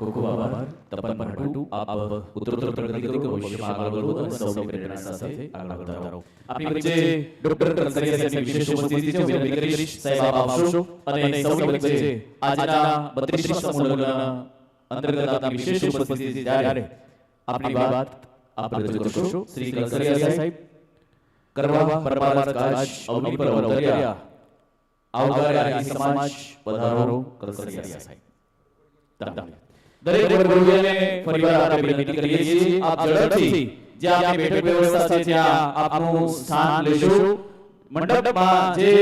ખૂબ ખૂબ આભાર તપન ભટ્ટુ આપ ઉત્તરોત્તર પ્રગતિ કરો ભવિષ્યમાં આગળ વધો અને સૌની પ્રેરણા સાથે આગળ વધતા રહો આપણી વચ્ચે ડોક્ટર કંસરિયા સાહેબની વિશેષ ઉપસ્થિતિ છે વિનંતી કરીશ સાહેબ આપ આવશો અને સૌની વચ્ચે આજના 32 સમૂહના અંતર્ગત આપની વિશેષ ઉપસ્થિતિ ત્યારે આપણી વાત આપ રજૂ કરશો શ્રી કંસરિયા સાહેબ કરવા પરમાર કાજ અવની પર અવતર્યા આવકાર્યા સમાજ પધારો કંસરિયા સાહેબ ધન્યવાદ દરેક વર્ગોને ફરીવાર આપણે વિનંતી કરીએ છીએ. આપ ઝડપથી જે આપની બેઠક વ્યવસ્થા છે ત્યાં આપનું સ્થાન લેશો મંડપમાં જે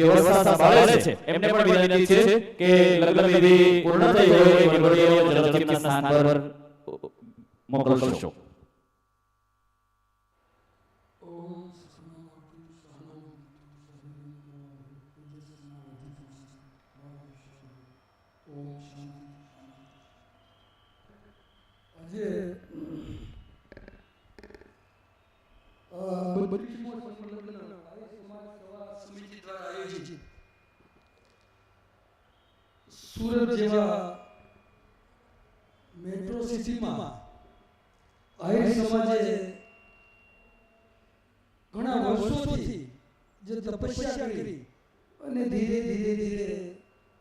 વ્યવસ્થા સંભાળે છે એમને પણ વિનંતી છે કે લગ્ન વિધિ પૂર્ણ થઈ હોય એ વડીલોને ઝડપથી સ્થાન પર મોકલશો. આયોજિત સુરત જેવા મેટ્રો સિટીમાં આહિર સમાજે ઘણા વર્ષોથી જે તપસ્યા કરી અને ધીરે ધીરે ધીરે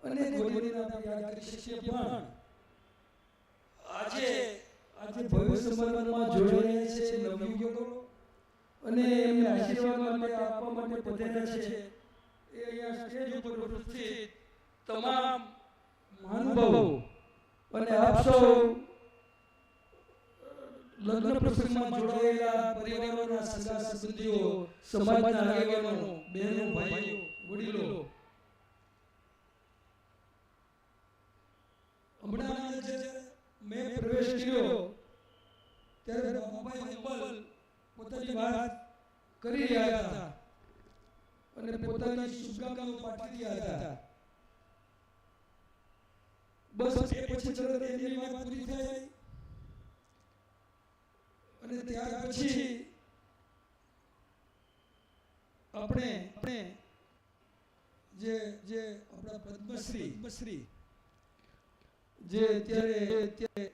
અનેક વડીલોના યાદ કરી શકીએ પણ આજે આજે ભવ્ય સમારંભમાં રહ્યા છે નવયુવકો અને એમને આશીર્વાદ માટે આપવા માટે પધાર્યા છે. એ અહીંયા સ્ટેજ ઉપર ઉપસ્થિત તમામ મહાનુભાવો. અને આપ સૌ લગ્ન પ્રસંગમાં જોડાયેલા પરિવારોના સગા સંબંધીઓ સમાજના આગેવાનો, બહેનો, ભાઈઓ, વડીલો. હમણાં જે મેં પ્રવેશ કર્યો. ત્યારે અંબલ પોતાની વાત કરી રહ્યા હતા અને પોતાની શુભકામનાઓ પાઠવી રહ્યા હતા. બસ એ પછી ચરણ એની વાત પૂરી થઈ અને ત્યાર પછી આપણે આપણે જે જે આપણા પદ્મશ્રી પદ્મશ્રી જે અત્યારે અત્યારે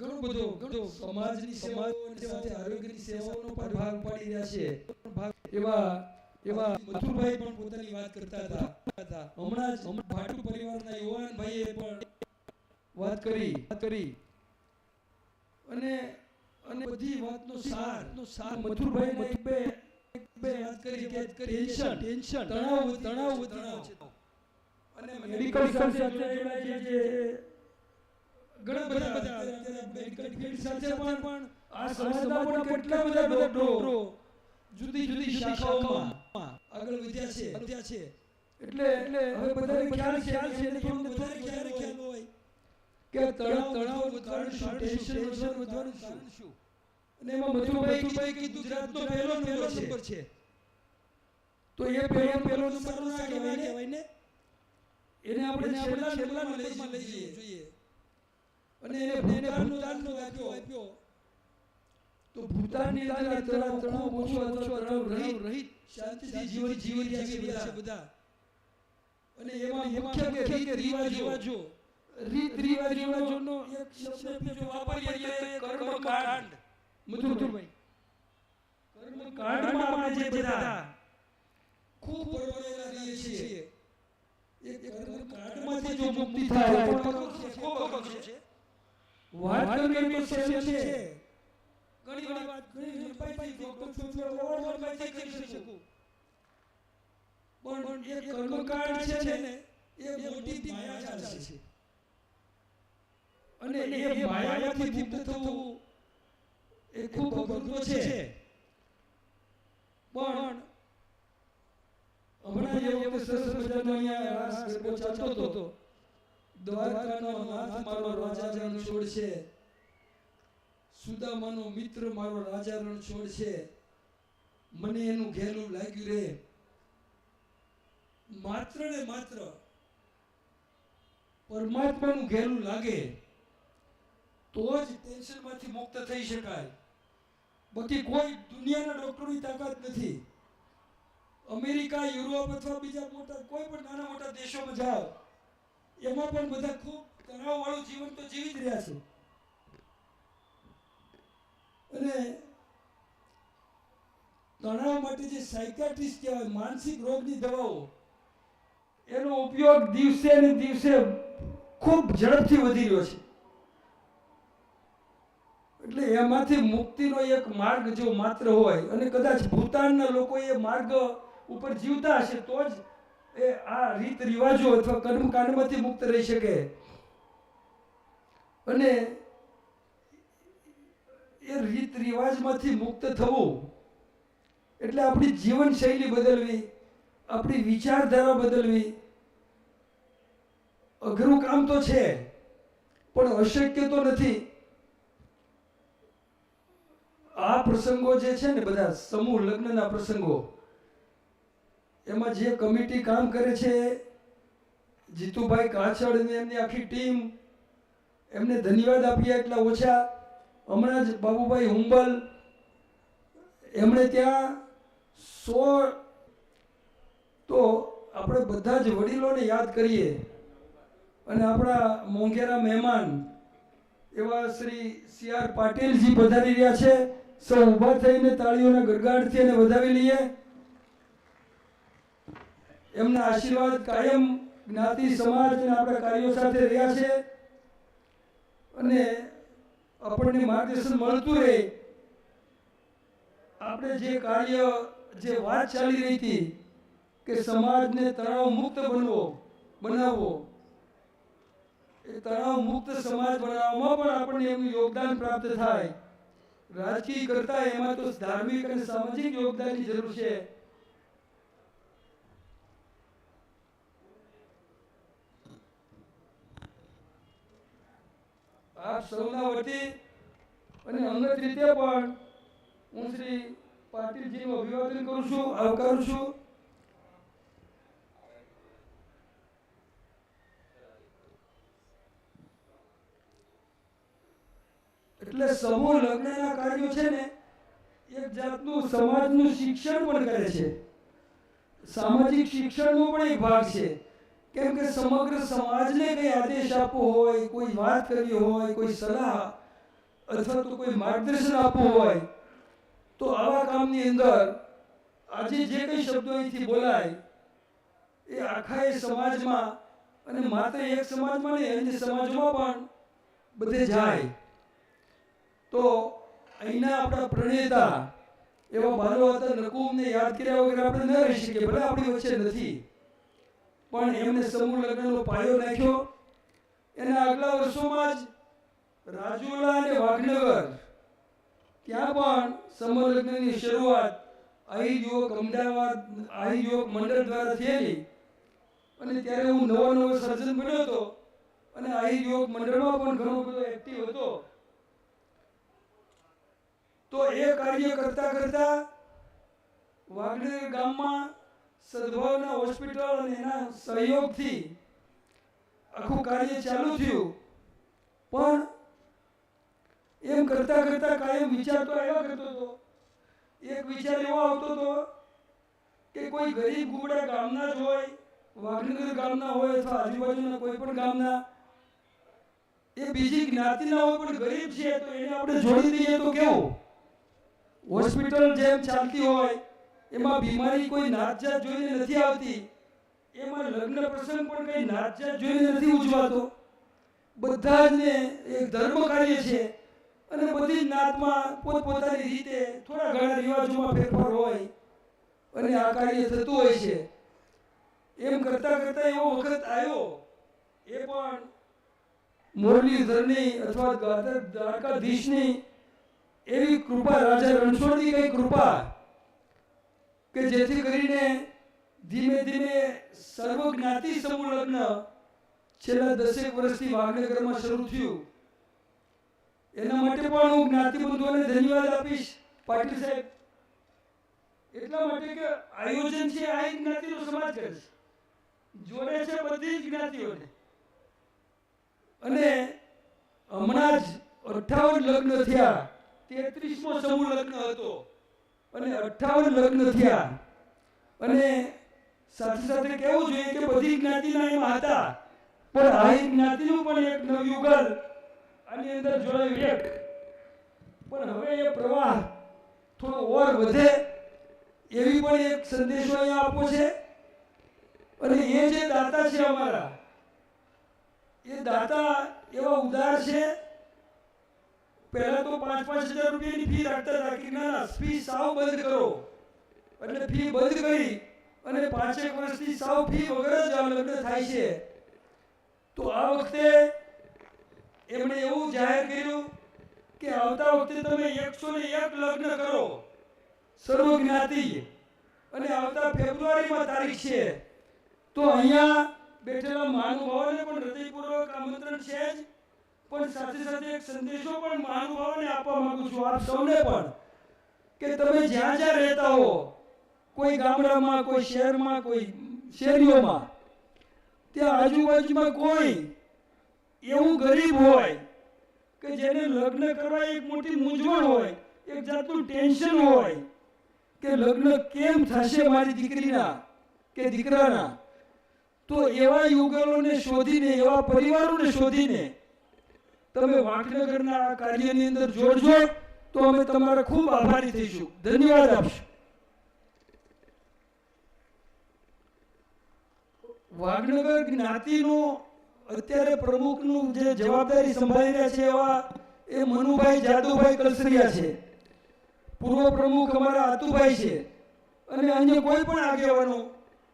ઘણો બધો ઘણો સમાજની સેવાઓ અને સાથે આરોગ્યની સેવાઓનો પણ ભાગ પાડી રહ્યા છે. એવા એવા મથુરભાઈ પણ પોતાની વાત કરતા હતા. હમણાં જ ભાટુ પરિવારના યુવાન ભાઈએ પણ વાત કરી. વાત કરી. અને અને બધી વાતનો સાર નો સાર. મથુરભાઈ બે બે વાત કરી કે ટેન્શન ટેન્શન. તણાવ તણાવ તણાવ. અને મેડિકલ સાથે જોડાયેલા જે ઘણા બધા બધા અત્યારે મેડિકલ ફિલ્ડ સાથે પણ પણ આ સંસ્થાઓના કેટલા બધા ડોક્ટરો જુદી જુદી શાખાઓમાં આગળ વધ્યા છે વધ્યા છે એટલે એટલે હવે બધાને ખ્યાલ ખ્યાલ છે એટલે થોડું વધારે ખ્યાલ ખ્યાલ હોય કે તણાવ તણાવ વધવાનું શું ટેન્શન વધવાનું વધવાનું શું અને એમાં મધુભાઈ મધુભાઈ કીધું ગુજરાતનો પહેલો પહેલો નંબર છે તો એ પહેલો પહેલો નંબર ના કહેવાય ને એને આપણે છેલ્લા છેલ્લા નંબરમાં લઈ જઈએ જોઈએ. અને એને ભૂતાનનો દાખલો આપ્યો. આપ્યો તો ભૂતાનની અંદર તણાવ તણાવ ઓછો ઓછો તણાવ રહિત રહિત શાંતિથી જીવન જીવી રહ્યા છે બધા. અને એમાં મુખ્ય કે રીત રિવાજો. રીત રિવાજોનો એક શબ્દ જો વાપરીએ તો એ કર્મકાંડ. મધુરભાઈ કર્મકાંડમાં આપણે જે બધા ખૂબ પરવડેલા રહીએ છીએ. એ કર્મકાંડમાંથી જો મુક્તિ થાય તો ખૂબ છે. વાત કરવી તો સહેલું છે. ઘણી વાર વાત ઘણી ઝડપાઈથી ડોક્ટર સુધી ઓવરમાંથી કરી શકું? પણ એ કર્મકાંડ છે ને એ મોટી માયા છે અને એ માયામાંથી મુક્ત થવું એ ખૂબ અઘરું છે. પણ હમણાં જે વખતે સરસ મજાનો અહીંયા રાસ ગરબો ચાલતો હતો દ્વારકાનો નાથ મારો રાજા રણછોડ છે સુદામાનો મિત્ર મારો રાજા રણ છોડ છે મને એનું ઘેલું લાગ્યું રે. માત્ર ને માત્ર પરમાત્માનું ઘેલું લાગે. તો જ ટેન્શનમાંથી મુક્ત થઈ શકાય. બાકી કોઈ દુનિયાના ડોક્ટરની તાકાત નથી. અમેરિકા, યુરોપ અથવા બીજા મોટા, કોઈ પણ નાના મોટા દેશોમાં જાઓ. એમાં પણ બધા ખૂબ તણાવવાળું જીવન તો જીવી જ રહ્યા છે. અને તણાવ માટે જે સાયકાટ્રિસ્ટ કહેવાય, માનસિક રોગની દવાઓ, એનો ઉપયોગ દિવસે ને દિવસે ખૂબ ઝડપથી વધી રહ્યો છે. એટલે એમાંથી મુક્તિનો એક માર્ગ જો માત્ર હોય અને કદાચ ભૂતાનના લોકો એ માર્ગ ઉપર જીવતા હશે, તો જ એ આ રીત રિવાજો અથવા કર્મકાંડમાંથી મુક્ત રહી શકે. અને એ રીત રિવાજમાંથી મુક્ત થવું એટલે આપણી જીવનશૈલી બદલવી, આપણી વિચારધારા બદલવી. અઘરું કામ તો છે, પણ અશક્ય તો નથી. આ પ્રસંગો જે છે ને બધા સમૂહ લગ્નના પ્રસંગો એમાં જે કમિટી કામ કરે છે, જીતુભાઈ કાછડ અને એમની આખી ટીમ, એમને ધન્યવાદ આપીએ એટલા ઓછા. હમણાં જ બાબુભાઈ હુંબલ, એમણે ત્યાં સો, તો આપણે બધા જ વડીલોને યાદ કરીએ. અને આપણા મોંઘેરા મહેમાન, એવા શ્રી સી આર પાટીલજી પધારી રહ્યા છે. સૌ ઊભા થઈને તાળીઓના ગરગાડથી એને વધાવી લઈએ. એમના આશીર્વાદ કાયમ જ્ઞાતિ સમાજ અને આપણા કાર્યો સાથે રહ્યા છે અને આપણને માર્ગદર્શન મળતું રહે. આપણે જે કાર્ય, જે વાત ચાલી રહી હતી કે સમાજને તણાવ મુક્ત બનવો, બનાવવો, એ તણાવ મુક્ત સમાજ બનાવવામાં પણ આપણને એનું યોગદાન પ્રાપ્ત થાય. રાજકીય કરતા એમાં તો ધાર્મિક અને સામાજિક યોગદાનની જરૂર છે. આપ સૌના વતી અને અંગત રીતે પણ હું શ્રી પાટીલજીનું અભિવાદન કરું છું, આવકારું છું. એટલે સમૂહ લગ્નના કાર્યો છે ને, એક જાતનું સમાજનું શિક્ષણ પણ કરે છે. સામાજિક શિક્ષણનો પણ એક ભાગ છે. કેમ કે સમગ્ર સમાજને કંઈ આદેશ આપવો હોય, કોઈ વાત કરવી હોય, કોઈ સલાહ અથવા તો કોઈ માર્ગદર્શન આપવું હોય, તો આવા કામની અંદર આજે જે કઈ શબ્દો અહીંથી બોલાય, એ આખા એ સમાજમાં અને માત્ર એક સમાજમાં નહીં, અન્ય સમાજમાં પણ બધે જાય. તો અહીંના આપણા પ્રણેતા એવા બાલો હતા નકુમને યાદ કર્યા વગર આપણે ન રહી શકીએ, ભલે આપણી વચ્ચે નથી. પણ એમને સમૂહ લગ્નનો પાયો નાખ્યો. એના આગલા વર્ષોમાં જ રાજુલા અને વાઘનગર, ત્યાં પણ સમૂહ લગ્નની શરૂઆત અહીં યુવક અમદાવાદ આહિર યુવક મંડળ દ્વારા થયેલી. અને ત્યારે હું નવો નવો સર્જન બન્યો હતો અને આહિર યુવક મંડળમાં પણ ઘણો બધો એક્ટિવ હતો. તો એ કાર્ય કરતા કરતા વાગડેર ગામમાં સદભાવના હોસ્પિટલ અને એના સહયોગથી આખું કાર્ય ચાલુ થયું. પણ એમ કરતા કરતા કાયમ વિચાર તો આવ્યા કરતો હતો. એક વિચાર એવો આવતો હતો કે કોઈ ગરીબ ગુબડા ગામના જ હોય, વાઘનગર ગામના હોય અથવા આજુબાજુના કોઈ પણ ગામના, એ બીજી જ્ઞાતિના હોય પણ ગરીબ છે તો એને આપણે જોડી દઈએ તો કેવું? હોસ્પિટલ જેમ ચાલતી હોય એમાં બીમારી કોઈ નાત જાત જોઈને નથી આવતી. એમાં લગ્ન પ્રસંગ પણ કઈ નાતજાત જોઈને નથી ઉજવાતો. બધા જ ને એક ધર્મ કાર્ય છે અને બધી નાતમાં પોતપોતાની રીતે થોડા ઘણા રિવાજોમાં ફેરફાર હોય અને આ કાર્ય થતું હોય છે. એમ કરતા કરતા એવો વખત આવ્યો. એ પણ મુરલીધરની અથવા દ્વારકા- દ્વારકાધીશની એવી કૃપા, રાજા રણછોડની કઈ કૃપા કે જેથી કરીને ધીમે ધીમે સર્વ જ્ઞાતિ સમૂહ લગ્ન છેલ્લા દસેક વર્ષથી વાઘનગરમાં શરૂ થયું. એના માટે પણ હું જ્ઞાતિ બંધુઓને ધન્યવાદ આપીશ, પાટીલ સાહેબ. એટલા માટે કે આયોજન છે, આ જ્ઞાતિનો સમાજ કરે છે. જોડે છે બધી જ જ્ઞાતિઓને. અને હમણાં જ અઠાવન લગ્ન થયા, તેત્રીસમો સમૂહ લગ્ન હતો. અને અઠાવન લગ્ન થયા. અને સાથે સાથે કેવું જોઈએ કે બધી જ્ઞાતિના એમાં હતા. પણ આ જ્ઞાતિનું પણ એક નવયુગલ આની અંદર જોડાયું એક પણ હવે એ પ્રવાહ થોડો ઓર વધે એવી પણ એક સંદેશો અહીંયા આપવો છે. અને એ જે દાતા છે અમારા, એ દાતા એવા ઉદાર છે પહેલા તો પાંચ પાંચ હજાર રૂપિયાની ફી રાખતા હતા કે ના ફી સાવ બંધ કરો. એટલે ફી બંધ કરી અને પાંચેક વર્ષથી સાવ ફી વગર જ આ લગ્ન થાય છે. તો આ વખતે એમણે એવું જાહેર કર્યું કે આવતા વખતે તમે એકસો ને એક લગ્ન કરો. સર્વ જ્ઞાતિ અને આવતા ફેબ્રુઆરીમાં તારીખ છે. તો અહીંયા બેઠેલા મહાનુભાવોને પણ હૃદયપૂર્વક આમંત્રણ છે જ. પણ સાથે સાથે એક સંદેશો પણ મહાનુભાવોને આપવા માંગુ છું. આપ સૌને પણ કે તમે જ્યાં જ્યાં રહેતા હો, કોઈ ગામડામાં, કોઈ શહેરમાં, કોઈ શેરીઓમાં, ત્યાં આજુબાજુમાં કોઈ એવું ગરીબ હોય કે જેને લગ્ન કરવા એક મોટી મૂંઝવણ હોય, એક જાતનું ટેન્શન હોય કે લગ્ન કેમ થશે મારી દીકરીના કે દીકરાના, તો એવા યુગલોને શોધીને, એવા પરિવારોને શોધીને તમે વાંકનગરના આ કાર્યની અંદર જોડજો. તો અમે તમારા ખૂબ આભારી થઈશું. ધન્યવાદ આપશું. વાગનગર જ્ઞાતિનું અત્યારે પ્રમુખનું જે જવાબદારી સંભાળી રહ્યા છે એવા એ મનુભાઈ જાદુભાઈ કલસરિયા છે. પૂર્વ પ્રમુખ અમારા આતુભાઈ છે. અને અન્ય કોઈ પણ આગેવાનો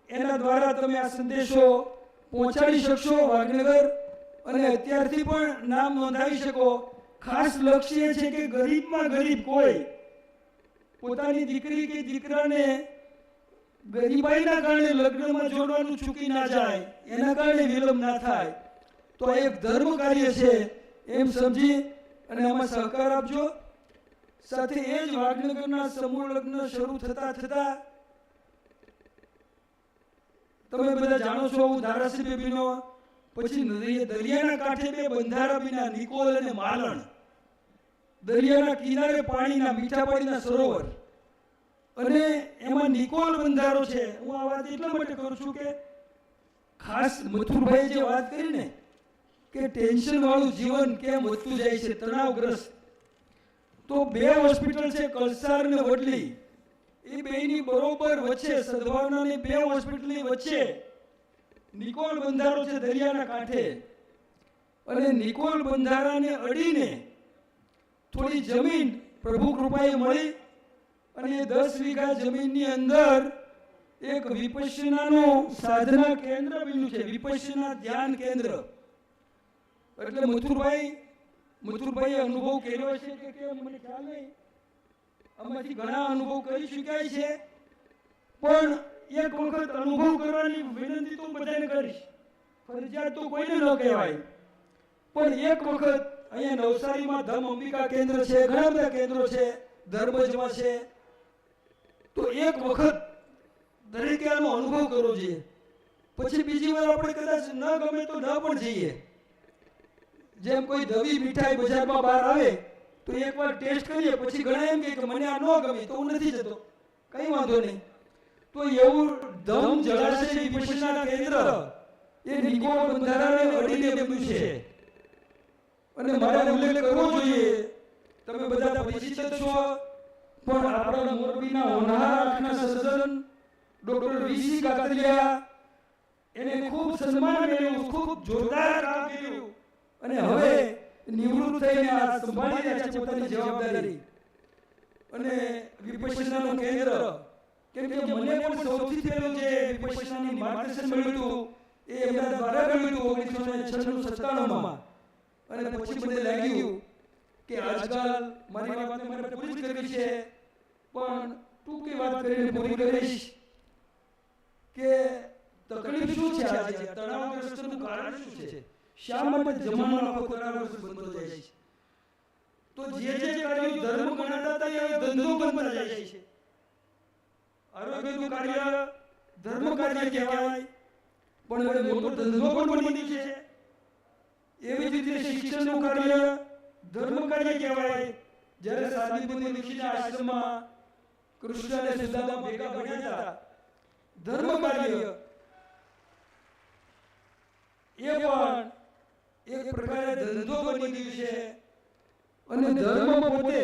એના દ્વારા તમે આ સંદેશો પહોંચાડી શકશો વાઘનગર અને અત્યારથી પણ નામ નોંધાવી શકો. ખાસ લક્ષ્ય છે કે ગરીબમાં ગરીબ કોઈ. પોતાની દીકરી કે દીકરાને ગરીબાઈના કારણે લગ્નમાં જોડવાનું ચૂકી ના જાય એના કારણે વિલંબ ના થાય. તો આ એક ધર્મ કાર્ય છે એમ સમજી અને આમાં સહકાર આપજો. સાથે એ જ વાગનગરના સમૂહ લગ્ન શરૂ થતા થતા તમે બધા જાણો છો હું ધારાસભ્ય બન્યો પછી દરિયાના કાંઠે બે બંધારા બીના નિકોલ અને માલણ. દરિયાના કિનારે પાણીના મીઠા પાણીના સરોવર. અને એમાં નિકોલ બંધારો છે. હું આ વાત એટલા માટે કરું છું કે ખાસ મથુરભાઈ જે વાત કરી ને કે ટેન્શન વાળું જીવન કેમ વધતું જાય છે, તણાવગ્રસ્ત. તો બે હોસ્પિટલ છે, કલસાર ને વડલી. એ બેની બરોબર વચ્ચે, સદભાવનાની બે હોસ્પિટલની વચ્ચે નિકોલ બંધારો છે દરિયાના કાંઠે. અને નિકોલ બંધારાને અડીને થોડી જમીન પ્રભુ કૃપાએ મળી અને એ દસ વીઘા જમીનની અંદર એક વિપશ્યનાનું સાધના કેન્દ્ર બન્યું છે, વિપશ્યના ધ્યાન કેન્દ્ર. એટલે મથુરભાઈ, મથુરભાઈએ અનુભવ કર્યો છે કે કેમ, મને ખ્યાલ નહીં. આમાંથી ઘણા અનુભવ કરી ચૂક્યા છે. પણ એક વખત અનુભવ કરવાની વિનંતી તો બધાને કરીશ. ફરજિયાત તો કોઈને ન કહેવાય. પણ એક વખત અહીંયા નવસારીમાં ધમ અંબિકા કેન્દ્ર છે, ઘણા બધા કેન્દ્રો છે, ધર્મજમાં છે. તો એક વખત દરેકે આનો અનુભવ કરવો જોઈએ. પછી બીજી વાર આપણે કદાચ ન ગમે તો ન પણ જઈએ. જેમ કોઈ ધવી મીઠાઈ બજારમાં બહાર આવે, તો એકવાર ટેસ્ટ કરીએ. પછી ઘણા એમ કે મને આ ન ગમે તો હું નથી જતો. કઈ વાંધો નહીં. તો એવું ધમ જળાશય વિપશ્યના કેન્દ્ર, એ નિકોલ બંધારણને અડીને બન્યું છે. અને મારે ઉલ્લેખ કરવો જોઈએ, તમે બધા પરિચિત છો, પણ આપણા મોરબીના હોનહારના સર્જન, ડોક્ટર વીસી કાકરિયા એને ખૂબ સન્માન મળ્યું ખૂબ જોરદાર કામ કર્યું. અને હવે નિવૃત્ત થઈને આ સંભાળી રહ્યા છે પોતાની જવાબદારી. અને વિપક્ષના કેન્દ્ર કેમ કે મને પણ સૌથી પહેલું જે વિપશ્યનાની માર્ગદર્શન મળ્યું હતું, એ એમના દ્વારા મળ્યું હતું, ઓગણીસો ને અને પછી મને લાગ્યું કે આજકાલ મારી વાત મારે પૂરી કરવી છે, પણ ટૂંકી વાત કરીને પૂરી કરીશ કે તકલીફ શું છે આજે? તણાવગ્રસ્તનું કારણ શું છે? શા માટે જમાનો આખો તણાવગ્રસ્ત બનતો જાય છે? તો જે જે કાર્યો ધર્મ ગણાતા હતા એ ધંધો બનતા જાય છે. આરોગ્યનું કાર્ય ધર્મ કાર્ય કહેવાય. પણ મોટો ધંધો પણ બની છે. એવી જ રીતે શિક્ષણનું કાર્ય ધર્મ કાર્ય કહેવાય. જ્યારે સાદીપુરની ઋષિના આશ્રમમાં કૃષ્ણ અને સુદામા ભેગા ભણ્યા હતા. ધર્મ કાર્ય એ પણ એક પ્રકારે ધંધો બની ગયું છે. અને ધર્મ પોતે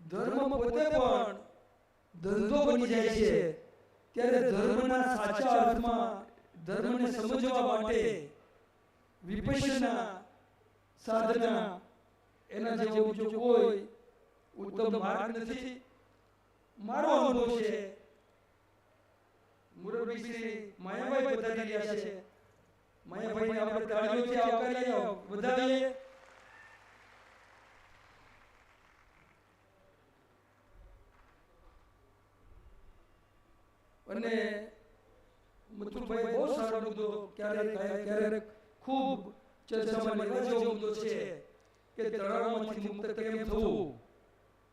ધર્મ પોતે પણ ધંધો બની જાય છે. ત્યારે ધર્મના સાચા અર્થમાં ધર્મને સમજવા માટે વિપશ્યના સાધના એના જેવું જો ઉત્તમ માર્ગ નથી. મારો અનુભવ છે, મુરબ્બી શ્રી માયાભાઈ પધારી રહ્યા છે. માયાભાઈને આપણે તાળીઓથી આવકારીએ વધાવીએ અને મથુરભાઈ બહુ સારો મુદ્દો ક્યારેક ક્યારેક ખૂબ ચર્ચામાં લેવા મુદ્દો છે કે તણાવમાંથી મુક્ત કેમ થવું?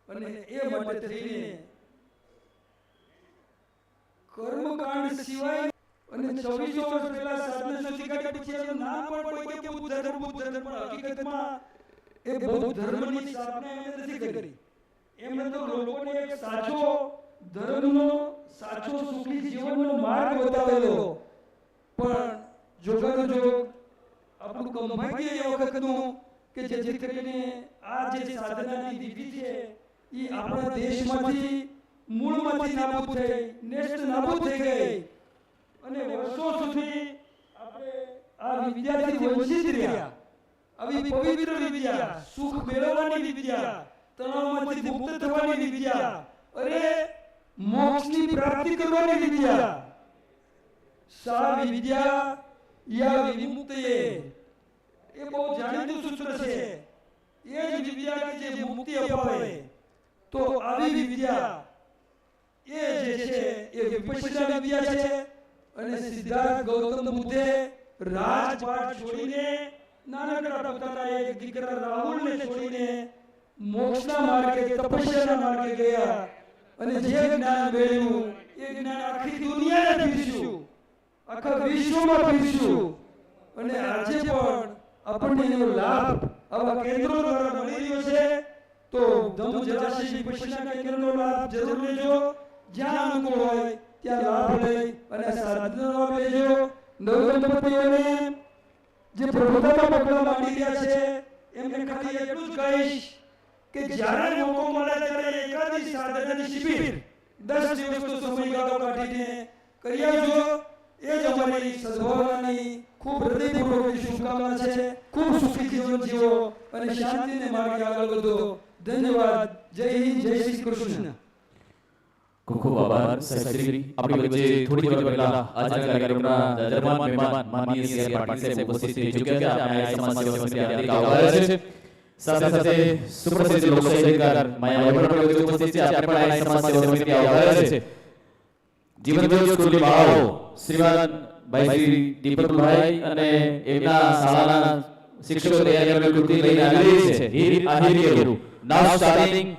અને એ માટે થઈને કર્મકાંડ સિવાય અને 26 વર્ષ પહેલા સાધના શોધી કાઢી પછી એનું નામ પણ કોઈ કે બુદ્ધ, ધર્મ બુદ્ધ, ધર્મ હકીકતમાં એ બૌદ્ધ ધર્મની સ્થાપના એમણે નથી કરી. એમણે તો લોકોને એક સાચો ધર્મનો સાચો સુખી જીવનનો માર્ગ બતાવેલો. પણ જોગાનો જોગ, આપણું કૌભાગ્ય એ વખતનું કે જેથી કરીને આ જે સાધનાની દીદી છે, એ આપણા દેશમાંથી, મૂળમાંથી નાબૂદ થઈ, નેસ્ટ નાબૂદ થઈ ગઈ. અને વર્ષો સુધી આપણે આ વિદ્યાથી વંચિત રહ્યા. આવી પવિત્ર વિદ્યા, સુખ મેળવવાની વિદ્યા, તણાવમાંથી મુક્ત થવાની વિદ્યા. અરે મોક્ષની પ્રાપ્તિ કરવાની વિદ્યા. સા વિદ્યા યા વિમુક્તયે એ બહુ જાણીતું સૂત્ર છે. એ જ વિદ્યા કે જે મુક્તિ અપાવે, તો આવી વિદ્યા એ જે છે એ વિપશ્યના વિદ્યા છે. અને સિદ્ધાર્થ ગૌતમ બુદ્ધે રાજપાટ છોડીને, નાનકડા પોતાના એક દીકરા રાહુલને છોડીને મોક્ષના માર્ગે તપસ્યાના માર્ગે ગયા. અને જે જ્ઞાન મેળવ્યું એ જ્ઞાન આખી દુનિયાને પીરસ્યું આખા વિશ્વમાં પીરસ્યું અને આજે પણ આપણને એનો લાભ આવા કેન્દ્રો દ્વારા મળી રહ્યો છે. તો ધમ જરાશી વિપશ્યના કેન્દ્રનો લાભ જરૂર લેજો. જ્યાં અનુકૂળ હોય ત્યાં લાભ લઈ અને સાધનો લાભ લેજો નવદંપતિઓને જે પ્રભુતામાં પગલા માંડી રહ્યા છે, એમને ખાલી એટલું જ કહીશ કે જ્યારે મોકો મળે ત્યારે એકાદી સાધનાની શિબિર, દસ દિવસનો સમયગાળો કાઢીને કરી આવજો. એ જ અમારી સદભાવનાની ખૂબ હૃદયપૂર્વકની શુભકામના છે. ખૂબ સુખી જીવન જીવો અને શાંતિને માર્ગે આગળ વધો. ધન્યવાદ. જય હિન્દ, જય શ્રી કૃષ્ણ. ખૂબ ખૂબ આભાર. સાહેબ, શ્રી આપણી વચ્ચે થોડી વાર પહેલા આજના કાર્યક્રમના મહેમાન માનનીય સીઆર પાટીલ સાહેબ ઉપસ્થિત થઈ ચૂક્યા છે. અને આ સમાજ સેવા સમિતિ આભાર છે. સાથે સાથે સુપ્રસિદ્ધ લોક માયા પણ ઉપસ્થિત છે આપણે પણ આ સમાજ સેવા સમિતિ આભાર છે જીવન જ્યોત સ્કૂલની બાળાઓ શ્રીમાન ભાઈ દીપકભાઈ અને એમના શાળાના શિક્ષકો તૈયારી કૃતિ લઈને આવી છે હિર આહિર નાવ સ્ટાર્ટિંગ